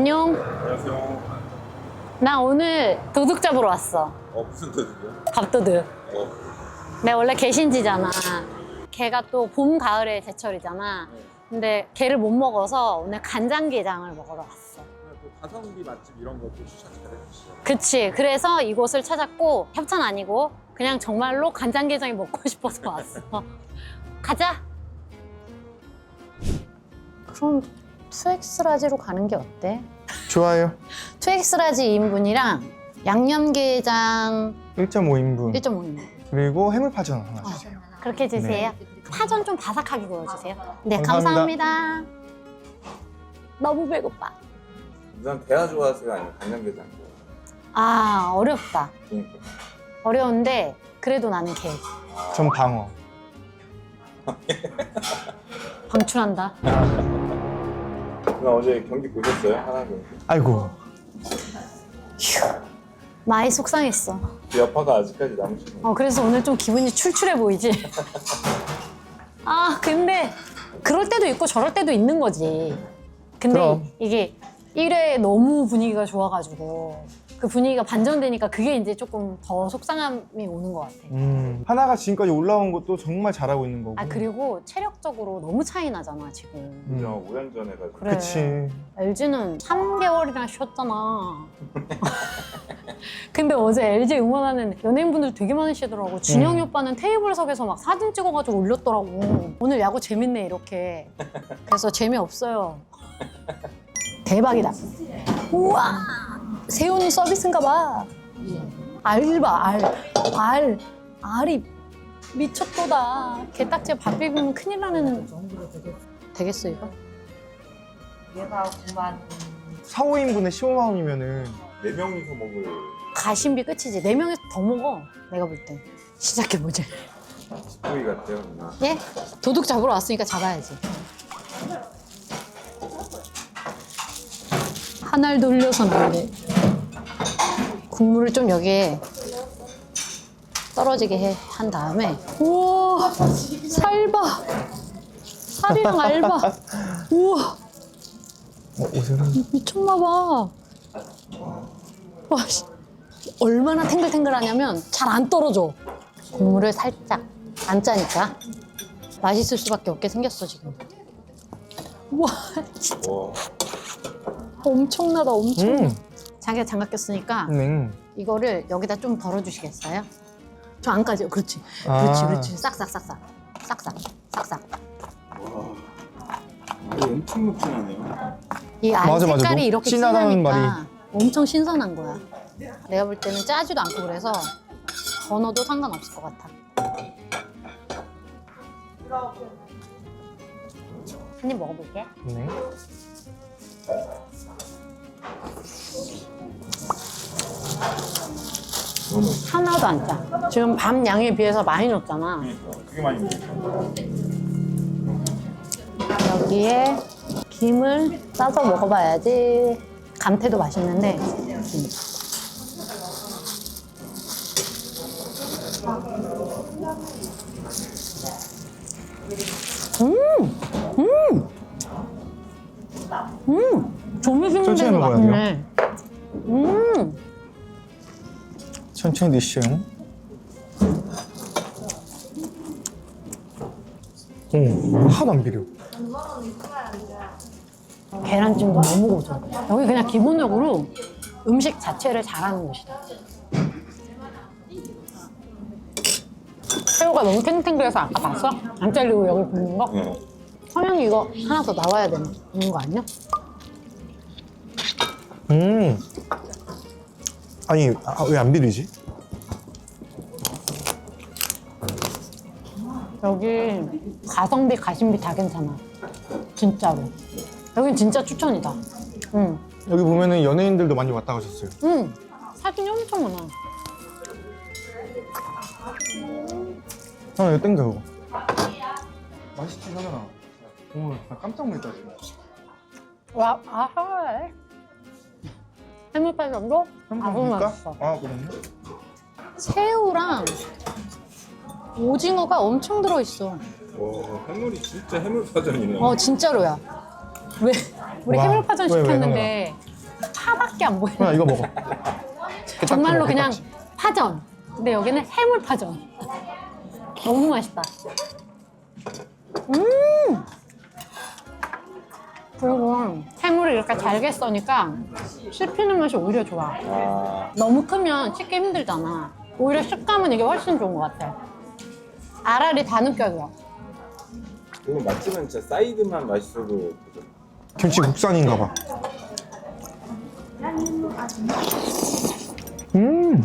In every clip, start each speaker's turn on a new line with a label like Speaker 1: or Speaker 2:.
Speaker 1: 안녕.
Speaker 2: 안녕하세요.
Speaker 1: 나 오늘 도둑 잡으러 왔어.
Speaker 2: 어 무슨 도둑이요?
Speaker 1: 밥도둑.
Speaker 2: 어
Speaker 1: 내가 원래 개신지잖아. 개가 또 봄, 가을에 제철이잖아. 근데 개를 못 먹어서 오늘 간장게장을 먹으러 왔어.
Speaker 2: 또 가성비 맛집 이런 것도 추천 잘 해주시죠.
Speaker 1: 그치. 그래서 이곳을 찾았고, 협찬 아니고, 그냥 정말로 간장게장이 먹고 싶어서 왔어. 가자! 그럼 투엑스라지로 가는 게 어때?
Speaker 3: 좋아요.
Speaker 1: 투엑스라지 2인분이랑 양념게장
Speaker 3: 1.5인분
Speaker 1: 1.5인분.
Speaker 3: 그리고 해물파전 하나 주세요.
Speaker 1: 그렇게 주세요. 파전 좀 바삭하게 구워주세요. 네,
Speaker 3: 감사합니다.
Speaker 1: 감사합니다. 너무 배고파.
Speaker 2: 우선 대하 좋아하세요? 아니면 간장게장 좋아하세요?
Speaker 1: 아, 어렵다.
Speaker 2: 그러니까.
Speaker 1: 어려운데, 그래도 나는 개.
Speaker 3: 전 방어.
Speaker 1: 방출한다.
Speaker 2: 누나 어제 경기 보셨어요? 하나 경기.
Speaker 3: 아이고.
Speaker 1: 많이 속상했어.
Speaker 2: 그 여파가 아직까지 남으시는
Speaker 1: 어, 그래서 오늘 좀 기분이 출출해 보이지? 아, 근데 그럴 때도 있고 저럴 때도 있는 거지. 근데
Speaker 3: 그럼.
Speaker 1: 이게 1회 너무 분위기가 좋아가지고 그 분위기가 반전되니까 그게 이제 조금 더 속상함이 오는 것 같아.
Speaker 3: 음. 하나가 지금까지 올라온 것도 정말 잘하고 있는 거고.
Speaker 1: 아, 그리고 체력적으로 너무 차이 나잖아, 지금.
Speaker 3: 음.
Speaker 2: 저 5년 전에 가지고.
Speaker 1: 그래.
Speaker 3: 그치.
Speaker 1: LG는 3개월이나 쉬었잖아. 근데 어제 LG 응원하는 연예인분들 되게 많으시더라고. 준영이
Speaker 3: 음.
Speaker 1: 오빠는 테이블석에서 막 사진 찍어가지고 올렸더라고. 오늘 야구 재밌네, 이렇게. 그래서 재미없어요. 대박이다. 우와! 세훈이 서비스인가 봐. 알봐, 알. 알. 알이 미쳤도다. 게딱지에 밥 비비면 큰일 나는. 되겠어, 이거?
Speaker 4: 얘가 9만
Speaker 3: 4, 5인분에 15만 원이면은
Speaker 2: 네 명이서 먹을
Speaker 1: 가심비 끝이지. 네 명에서 더 먹어. 내가 볼 때. 시작해보자.
Speaker 2: 식구이 같아요, 누나.
Speaker 1: 예? 도둑 잡으러 왔으니까 잡아야지. 하나를 돌려서는 안 돼. 국물을 좀 여기에 떨어지게 해, 한 다음에 우와 살봐 살이랑 알봐 우와
Speaker 3: 어, 오세요.
Speaker 1: 미쳤나 봐. 와, 씨. 얼마나 탱글탱글하냐면 잘 안 떨어져. 국물을 살짝 안 짜니까 맛있을 수밖에 없게 생겼어 지금. 와, 진짜
Speaker 2: 와.
Speaker 1: 엄청나다 엄청.
Speaker 3: 음.
Speaker 1: 자기가 장갑 꼈으니까
Speaker 3: 네.
Speaker 1: 이거를 여기다 좀 덜어주시겠어요? 저 안까지 그렇지,
Speaker 3: 아.
Speaker 1: 그렇지, 그렇지. 싹싹싹싹, 싹싹, 싹싹.
Speaker 2: 이거 엄청 묵진하네요.
Speaker 1: 이알
Speaker 3: 맞아, 맞아.
Speaker 1: 색깔이
Speaker 3: 너무
Speaker 1: 이렇게
Speaker 3: 진하다는
Speaker 1: 진하니까
Speaker 3: 말이.
Speaker 1: 엄청 신선한 거야. 내가 볼 때는 짜지도 않고 그래서 더 넣어도 상관없을 것 같아. 한 입 먹어볼게.
Speaker 3: 네.
Speaker 1: 하나도 안 짜. 지금 밥 양에 비해서 많이 넣었잖아.
Speaker 2: 되게 많이 먹어요.
Speaker 1: 여기에 김을 싸서 먹어봐야지. 감태도 맛있는데. 음. 음! 음! 음! 조미김
Speaker 3: 천천히
Speaker 1: 되게
Speaker 3: 먹어야
Speaker 1: 맛있네.
Speaker 3: 천천히 드시죠. 오, 하나도 안 비려.
Speaker 1: 계란찜도 너무 고소. 여기 그냥 기본적으로 음식 자체를 잘하는 곳이다. 새우가 너무 탱탱그래서 아까 봤어? 안 잘리고 여기 굽는 거?
Speaker 2: 네.
Speaker 1: 성현이 이거 하나 더 나와야 되는 거 아니야?
Speaker 3: 음. 아니, 아, 왜 안 비리지?
Speaker 1: 여기 가성비, 가심비 다 괜찮아. 진짜로. 여긴 진짜 추천이다. 응.
Speaker 3: 여기 보면은 연예인들도 많이 왔다 가셨어요.
Speaker 1: 응. 사진이 엄청 많아.
Speaker 3: 하나 이거 땡겨, 이거. 맛있지, 하나. 오, 나 깜짝 놀랐다, 지금.
Speaker 1: 와, 아하. 해물파전도 아주 맛있어.
Speaker 3: 아, 그렇네.
Speaker 1: 새우랑 오징어가 엄청 들어있어.
Speaker 2: 와, 해물이 진짜 해물파전이네요.
Speaker 1: 어, 진짜로야. 왜, 우리
Speaker 3: 와,
Speaker 1: 해물파전
Speaker 3: 왜, 왜,
Speaker 1: 시켰는데 밖에 안 보여.
Speaker 3: 그냥 이거 먹어.
Speaker 1: 정말로
Speaker 3: 딱
Speaker 1: 그냥
Speaker 3: 딱
Speaker 1: 파전. 근데 여기는 해물 파전. 너무 맛있다. 음! 그리고 해물을 이렇게 잘게 써니까 씹히는 맛이 오히려 좋아.
Speaker 2: 아,
Speaker 1: 너무 크면 씹기 힘들잖아. 오히려 식감은 이게 훨씬 좋은 것 같아. 알알이 다 느껴져.
Speaker 2: 그리고 맛집은 진짜 사이드만 맛있어도 그죠?
Speaker 3: 김치 국산인가 봐. 음.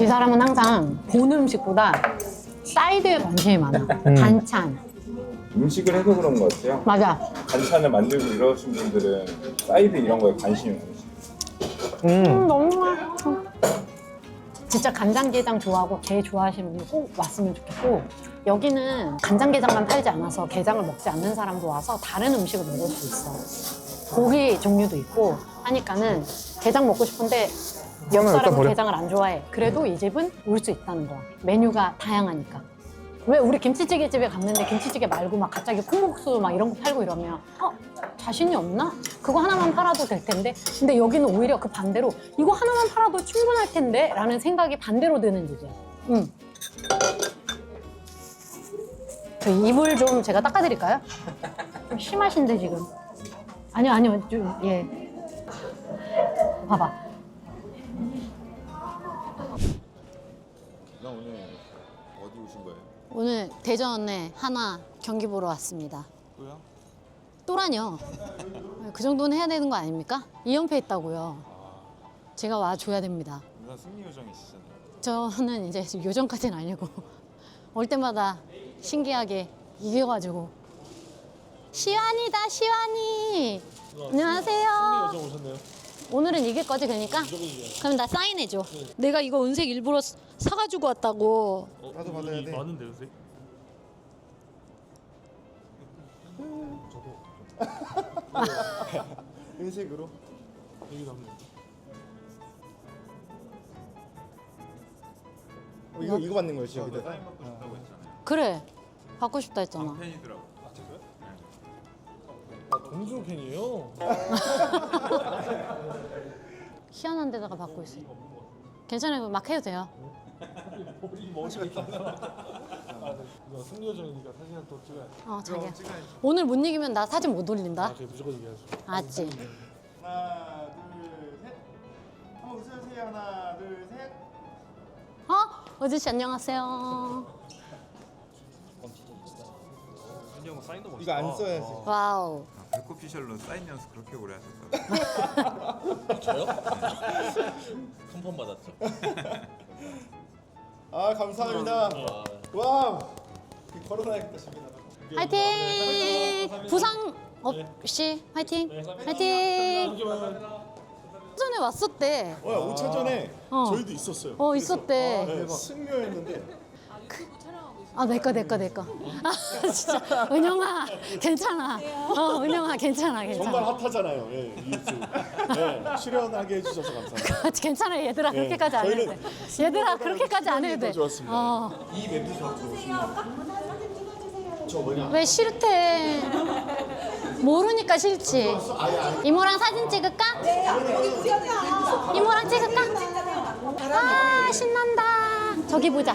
Speaker 1: 이 사람은 항상 보는 음식보다 사이드에 관심이 많아.
Speaker 3: 음.
Speaker 1: 반찬.
Speaker 2: 음식을 해서 그런 것 같아요.
Speaker 1: 맞아.
Speaker 2: 반찬을 만들고 이러신 분들은 사이드 이런 거에 관심이 많으시죠.
Speaker 3: 음.
Speaker 1: 음, 너무 맛있어. 진짜 간장게장 좋아하고 게 좋아하시는 분들 꼭 왔으면 좋겠고 여기는 간장게장만 팔지 않아서 게장을 먹지 않는 사람도 와서 다른 음식을 먹을 수 있어. 고기 종류도 있고 하니까는 게장 먹고 싶은데 옆 사람은. 게장을 안 좋아해. 그래도 이 집은 올 수 있다는 거야. 메뉴가 다양하니까. 왜 우리 김치찌개 집에 갔는데 김치찌개 말고 막 갑자기 콩국수 막 이런 거 팔고 이러면 어 자신이 없나? 그거 하나만 팔아도 될 텐데 근데 여기는 오히려 그 반대로 이거 하나만 팔아도 충분할 텐데 라는 생각이 반대로 드는 집이야 응. 저 이불 좀 제가 닦아드릴까요? 좀 심하신데 지금 아니요 아니요 좀 예 봐봐
Speaker 2: 오늘
Speaker 1: 대전에 하나 경기 보러 왔습니다
Speaker 2: 또요?
Speaker 1: 또라뇨. 그 정도는 해야 되는 거 아닙니까? 2연패 했다고요. 제가 와줘야 됩니다.
Speaker 2: 누나 승리 요정이시잖아요.
Speaker 1: 저는 이제 요정까지는 아니고 올 때마다 신기하게 이겨가지고 시완이다 시완이 안녕하세요 오 늘은 이길 거지 그러니까 그럼 나 사인해줘 내가 이거 은색 일부러 사- 사가지고 왔다고
Speaker 3: 나도 받아야 돼.
Speaker 5: 많은데 요새?
Speaker 3: 은색으로.
Speaker 5: 여기 남네.
Speaker 3: 어, 이거 이거 받는 거였지 여기다가.
Speaker 1: 그래 받고 싶다 했잖아
Speaker 2: 팬이더라고.
Speaker 5: 아 동주 팬이에요?
Speaker 1: 희한한 데다가 받고 있어 괜찮아요 막 해도 돼요
Speaker 5: 머리 머리가 아, 누나 승리 요정이니까 사진 한또 찍어야 돼.
Speaker 1: 어 자기야 오늘 못 이기면 나 사진 못 올린다
Speaker 5: 아, 그래 무조건 이겨야죠.
Speaker 1: 알았지
Speaker 3: 하나, 둘, 셋. 한번 웃어주세요. 하나, 둘, 셋.
Speaker 1: 어? 어지 씨 안녕하세요
Speaker 5: 현영 사인도 멋있다.
Speaker 3: 이거 안 써야지.
Speaker 1: 와우
Speaker 2: 아, 백오피셜로 사인 연습 그렇게 오래 하셨어요?
Speaker 5: 저요? 한번 받았죠.
Speaker 3: 아 감사합니다. 와우. 걸어놔야겠다 집에 나가.
Speaker 1: 화이팅! 부상 없이 화이팅! 화이팅! 전에 왔었대.
Speaker 3: 어, 5차 전에
Speaker 1: 어.
Speaker 3: 저희도 있었어요.
Speaker 1: 어 있었대.
Speaker 3: 네, 승려였는데
Speaker 1: 아 내꺼 내꺼 내꺼. 아 진짜 은영아 괜찮아. 어 은영아 괜찮아
Speaker 3: 정말
Speaker 1: 괜찮아.
Speaker 3: 핫하잖아요. 예, 이 유튜브. 네, 출연하게 해주셔서 감사합니다.
Speaker 1: 괜찮아 얘들아
Speaker 3: 예,
Speaker 1: 그렇게까지 안 해도 돼.
Speaker 3: 저희는
Speaker 1: 얘들아 그렇게까지 안 해도 돼.
Speaker 3: 좋았습니다.
Speaker 1: 어.
Speaker 3: 이 멘트 좋았고. 저 뭐냐?
Speaker 1: 왜 싫대? 모르니까 싫지. 이모랑 사진 찍을까? 이모랑 찍을까? 아 신난다. 저기 보자.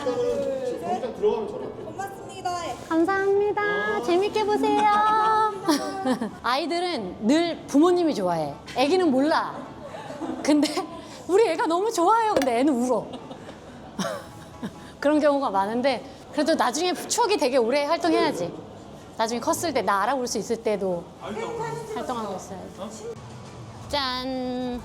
Speaker 1: 감사합니다. 재밌게 보세요. 아이들은 늘 부모님이 좋아해. 애기는 몰라. 근데 우리 애가 너무 좋아해요. 근데 애는 울어. 그런 경우가 많은데 그래도 나중에 추억이 되게 오래 활동해야지. 나중에 컸을 때 나 알아볼 수 있을 때도 활동하고 있어야지. 짠!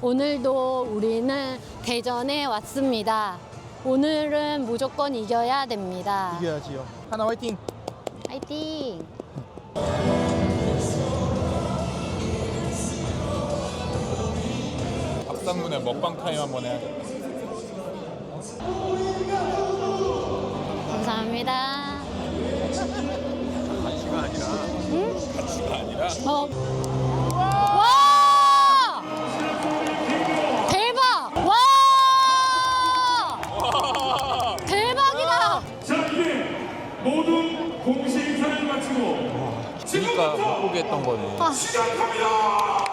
Speaker 1: 오늘도 우리는 대전에 왔습니다. 오늘은 무조건 이겨야 됩니다.
Speaker 3: 이겨야지요. 하나 화이팅.
Speaker 1: 화이팅!
Speaker 2: 밥상문에 먹방 타임 한번 해야겠다.
Speaker 1: 감사합니다.
Speaker 2: 간시가 아니라
Speaker 1: 응?
Speaker 2: 간시가 아니라
Speaker 1: 어.
Speaker 6: 공식 행사를 마치고
Speaker 2: 그러니까 못 보게 했던 거네.
Speaker 1: 아.
Speaker 6: 시작합니다.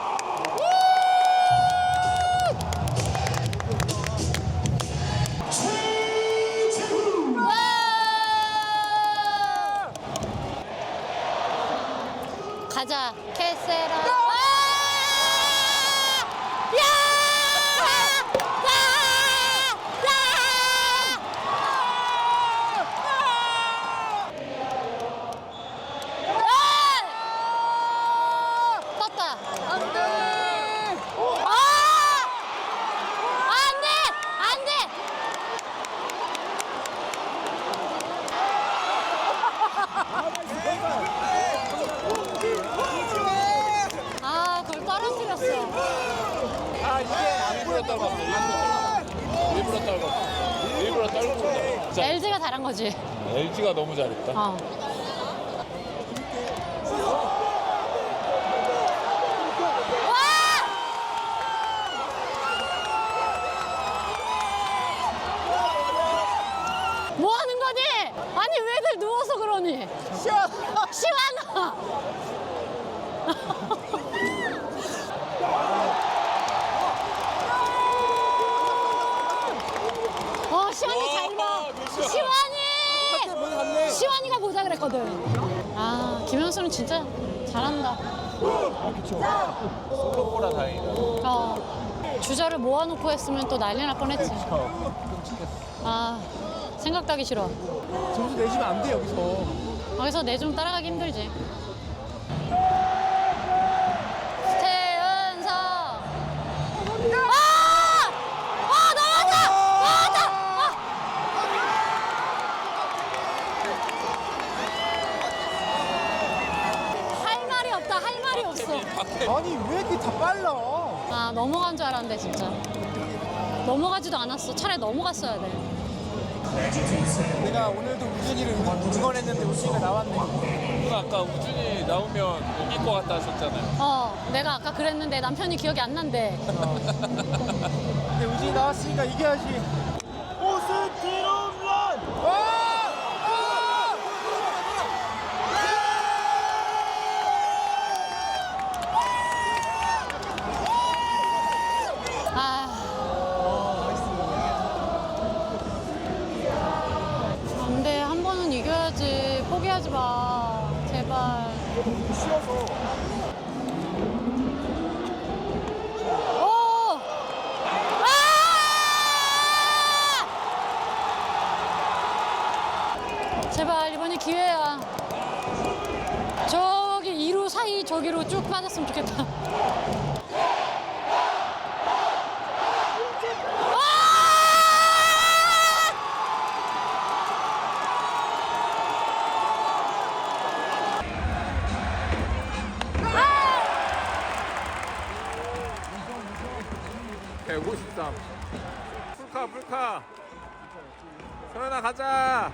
Speaker 5: 진짜
Speaker 1: LG가 잘한 거지.
Speaker 5: LG가 너무 잘했다.
Speaker 1: 어. 와! 뭐 하는 거니? 아니 왜들 누워서 그러니? 시원하. 시원하. 어 시원이 잘 봐. 시원이. 시원이가 보자 그랬거든. 아 김현수는 진짜 잘한다.
Speaker 5: 생각보다 다행이다.
Speaker 1: 어, 주자를 모아놓고 했으면 또 난리 날 뻔했지. 아, 생각도 하기 싫어.
Speaker 3: 점수 내시면 안 돼 여기서.
Speaker 1: 거기서 내 좀 따라가기 힘들지. 가지도 않았어 차라리 넘어갔어야 돼
Speaker 3: 내가 오늘도 우준이를 응원 했는데 우준이가 나왔네.
Speaker 5: 누나 아까 우준이 나오면 이길 것 같다 하셨잖아요.
Speaker 1: 어 내가 아까 그랬는데 남편이 기억이 안 난대
Speaker 3: 근데 우준이 나왔으니까 이겨야지. 오스틴 홈
Speaker 1: 포기하지 마 제발 오! 아! 제발 이번이 기회야 저기 2루 사이 저기로 쭉 빠졌으면 좋겠다
Speaker 5: 백오십삼. 풀카 풀카. 서연아 가자.